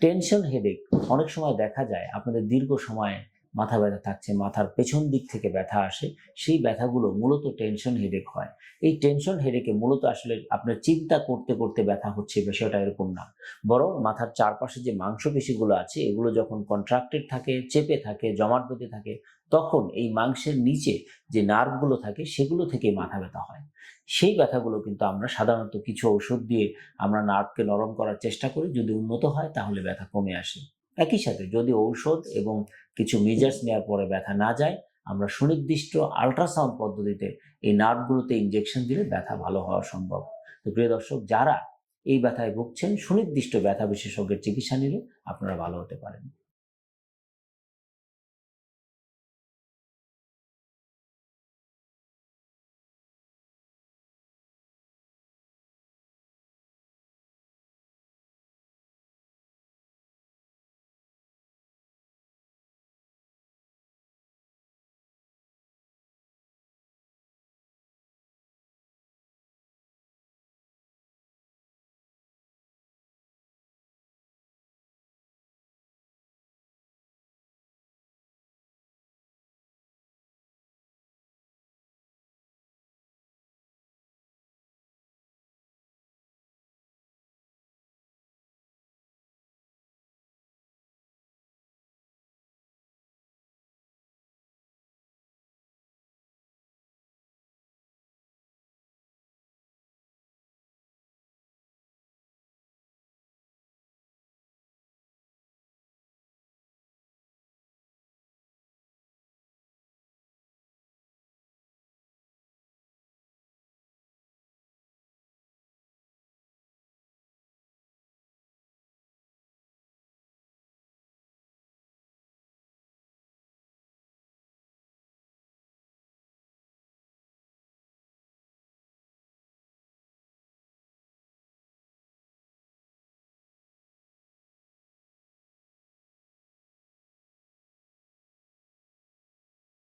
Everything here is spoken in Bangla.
টেনশন হেডেক অনেক সময় দেখা যায় আপনাদের দীর্ঘ সময় মাথা ব্যথা থাকছে, মাথার পেছন দিক থেকে ব্যথা আসে, সেই ব্যথাগুলো মূলত টেনশন হেডেক হয়। এই টেনশন হেডেকে মূলত আসলে আপনার চিন্তা করতে করতে ব্যথা হচ্ছে, বিষয়টা এরকম না। বরং মাথার চারপাশে যে মাংসপেশিগুলো আছে, এগুলো যখন কন্ট্রাক্টেড থাকে, চেপে থাকে, জমাট বেঁধে থাকে, তখন এই মাংসের নিচে যে নার্ভগুলো থাকে, সেগুলো থেকে মাথা ব্যথা হয়। সেই ব্যথাগুলো কিন্তু আমরা সাধারণত কিছু ঔষধ দিয়ে আমরা নার্ভকে নরম করার চেষ্টা করি, যদি উন্নত হয়, তাহলে ব্যথা কমে আসে। একই সাথে যদি ঔষধ এবং কিছু মেজার্স নেওয়ার পরে ব্যথা না যায়, আমরা সুনির্দিষ্ট আল্ট্রাসাউন্ড পদ্ধতিতে এই নার্ভগুলোতে ইঞ্জেকশন দিলে ব্যথা ভালো হওয়া সম্ভব। তো প্রিয় দর্শক, যারা এই ব্যথায় ভুগছেন, সুনির্দিষ্ট ব্যথা বিশেষজ্ঞের চিকিৎসা নিলে আপনারা ভালো হতে পারেন।